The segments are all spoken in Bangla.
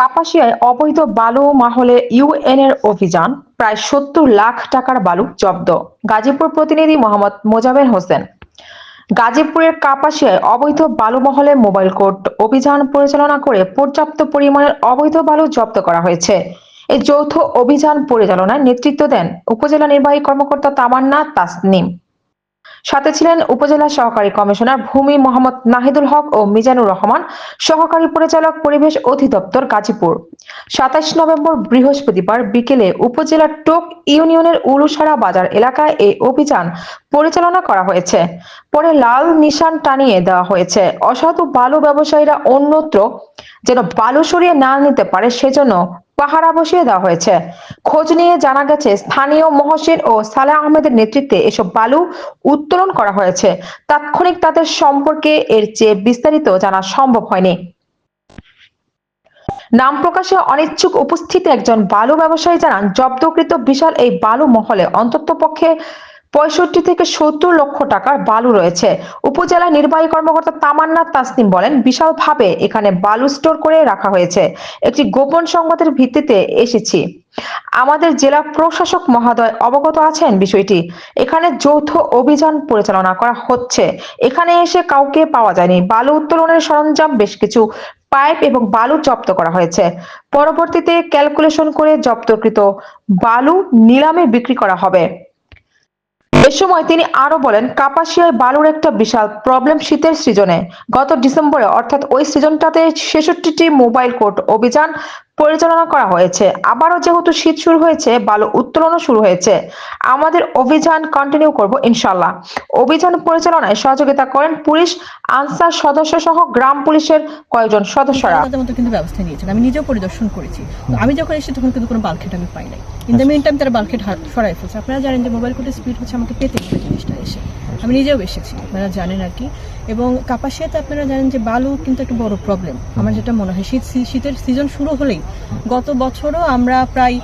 কাপাসিয়ায় অবৈধ বালু মাহলে ইউএনের অভিযান, প্রায় সত্তর লাখ টাকার বালু জব্দ, গাজীপুর প্রতিনিধি মোহাম্মদ মোজাবের হোসেন। গাজীপুরের কাপাসিয়ায় অবৈধ বালু মহলে মোবাইল কোর্ট অভিযান পরিচালনা করে পর্যাপ্ত পরিমাণের অবৈধ বালু জব্দ করা হয়েছে। এই যৌথ অভিযান পরিচালনায় নেতৃত্ব দেন উপজেলা নির্বাহী কর্মকর্তা তামান্না তাসনিম। সাথে ছিলেন উপজেলা সহকারী কমিশনার ভূমি মোহাম্মদ নাহিদুল হক ও মিজানুর রহমান, সহকারী পরিচালক পরিবেশ অধিদপ্তর গাজীপুর। সাতাশ নভেম্বর বৃহস্পতিবার বিকেলে উপজেলার টোক ইউনিয়নের উলুসারা বাজার এলাকায় এই অভিযান পরিচালনা করা হয়েছে। পরে লাল নিশান টানিয়ে দেওয়া হয়েছে। অসাধু বালু ব্যবসায়ীরা অন্যত্র যেন বালু সরিয়ে না নিতে পারে, সেজন্য পাহারা বসিয়ে দেওয়া হয়েছে। খোঁজ নিয়ে জানা গেছে, স্থানীয় মহসিন ও সালেহ আহমেদের নেতৃত্বে এসব বালু উত্তোলন করা হয়েছে। তাৎক্ষণিক তাদের সম্পর্কে এর চেয়ে বিস্তারিত জানা সম্ভব হয়নি। নাম প্রকাশে অনিচ্ছুক উপস্থিত একজন বালু ব্যবসায়ী জানান, জব্দকৃত বিশাল এই বালু মহলে অন্ততপক্ষে পঁয়ষট্টি থেকে সত্তর লক্ষ টাকার বালু রয়েছে। উপজেলা নির্বাহী কর্মকর্তা তামান্না তাসনিম বলেন, বিশালভাবে এখানে বালু স্টোর করে রাখা হয়েছে। একটি গোপন সংবাদের ভিত্তিতে এসেছি। আমাদের জেলা প্রশাসক মহোদয় অবগত আছেন বিষয়টি। এখানে যৌথ অভিযান পরিচালনা করা হচ্ছে। এখানে এসে কাউকে পাওয়া যায়নি। বালু উত্তোলনের সরঞ্জাম বেশ কিছু, পাইপ এবং বালু জব্দ করা হয়েছে। পরবর্তীতে ক্যালকুলেশন করে জব্দকৃত বালু নিলামে বিক্রি করা হবে। এ সময় তিনি আরও বলেন, কাপাসিয়ায় বালুর একটা বিশাল প্রবলেম শীতের সৃজনে। গত ডিসেম্বরে, অর্থাৎ ওই সৃজনটাতে ছেষট্টিটি মোবাইল কোর্ট অভিযান পরিচালনা করা হয়েছে। আবারও যেহেতু শীত শুরু হয়েছে, বালু উত্তোলনও শুরু হয়েছে। আমাদের অভিযান কন্টিনিউ করব ইনশাল্লাহ অভিযান পরিচালনায় সহযোগিতা করেন পুলিশ, আনসার সদস্য সহ গ্রাম পুলিশের কয়েকজন সদস্যরা। মতো কিন্তু ব্যবস্থা নিয়েছেন। আমি নিজেও পরিদর্শন করেছি। আমি যখন এসেছি, তখন কিন্তু কোনো বালখেট আমি পাই নাই। ইন দ্য মিন টাইম তারা বালখেট সরাই ফেলছে। আপনারা জানেন যে মোবাইল কোর্টের স্পিড হচ্ছে আমাকে পেতে জিনিসটা এসে। আমি নিজেও এসেছি। আপনারা জানেন আর কি। এবং কাপাসিয়াতে আপনারা জানেন যে বালু কিন্তু একটা বড় প্রবলেম আমার যেটা মনে হয়, শীত শীতের সিজন শুরু হলেই গত বছরও আমরা প্রায়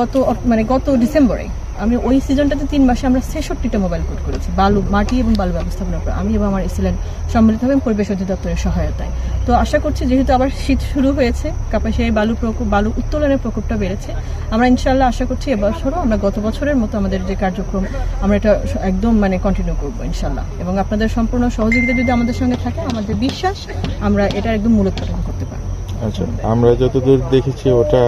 গত মানে গত ডিসেম্বরে আমি ওই সিজনটাতে তিন মাসে আমরা ছেষট্টিটা মোবাইল কোড করেছি। বালু, মাটি এবং বালু ব্যবস্থাপনা করে আমি এবং আমার এসিলেন্ট সম্মিলিতভাবে পরিবেশ অধিদপ্তরের সহায়তায়। তো আশা করছি যেহেতু আবার শীত শুরু হয়েছে, কাপাসিয়ায় বালু প্রকোপ বালু উত্তোলনের প্রকোপটা বেড়েছে, আমরা ইনশাল্লাহ আশা করছি এবছরও আমরা গত বছরের মতো আমাদের যে কার্যক্রম, আমরা এটা একদম মানে কন্টিনিউ করব ইনশাল্লাহ এবং আপনাদের সম্পূর্ণ সহযোগিতা যদি আমাদের সঙ্গে থাকে, আমাদের বিশ্বাস, আমরা এটা একদম মূলোৎপাদন করতে পারব। আচ্ছা আমরা যতদূর দেখেছি, ওটা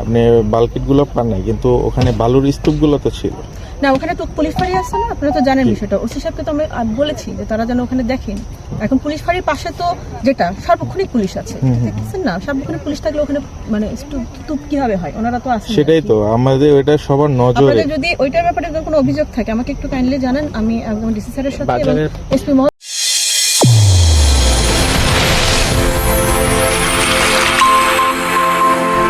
আপনি বালকিটগুলো পান নাই কিন্তু ওখানে বালুর স্তূপগুলো তো ছিল। না ওখানে তো পুলিশ ফাঁড়ি আছে না? আপনারা তো জানেন বিষয়টা। ওসি সাহেবকে তো আমরা বলেছি যে তারা যেন ওখানে দেখেন। এখন পুলিশ ফাঁড়ির পাশে তো যেটা সার্বক্ষণিক পুলিশ আছে। দেখতেছেন না? সার্বক্ষণিক পুলিশ থাকলে ওখানে মানে স্তূপ স্তূপ কীভাবে হয়? ওনারা তো আছেন সেটাই তো আমাদের ওটা সবার নজরে। আপনাদের যদি ওইটার ব্যাপারে কোনো অভিযোগ থাকে আমাকে একটু কাইন্ডলি জানান। আমি একদম ডিসি স্যারের সাথে এবং এসপি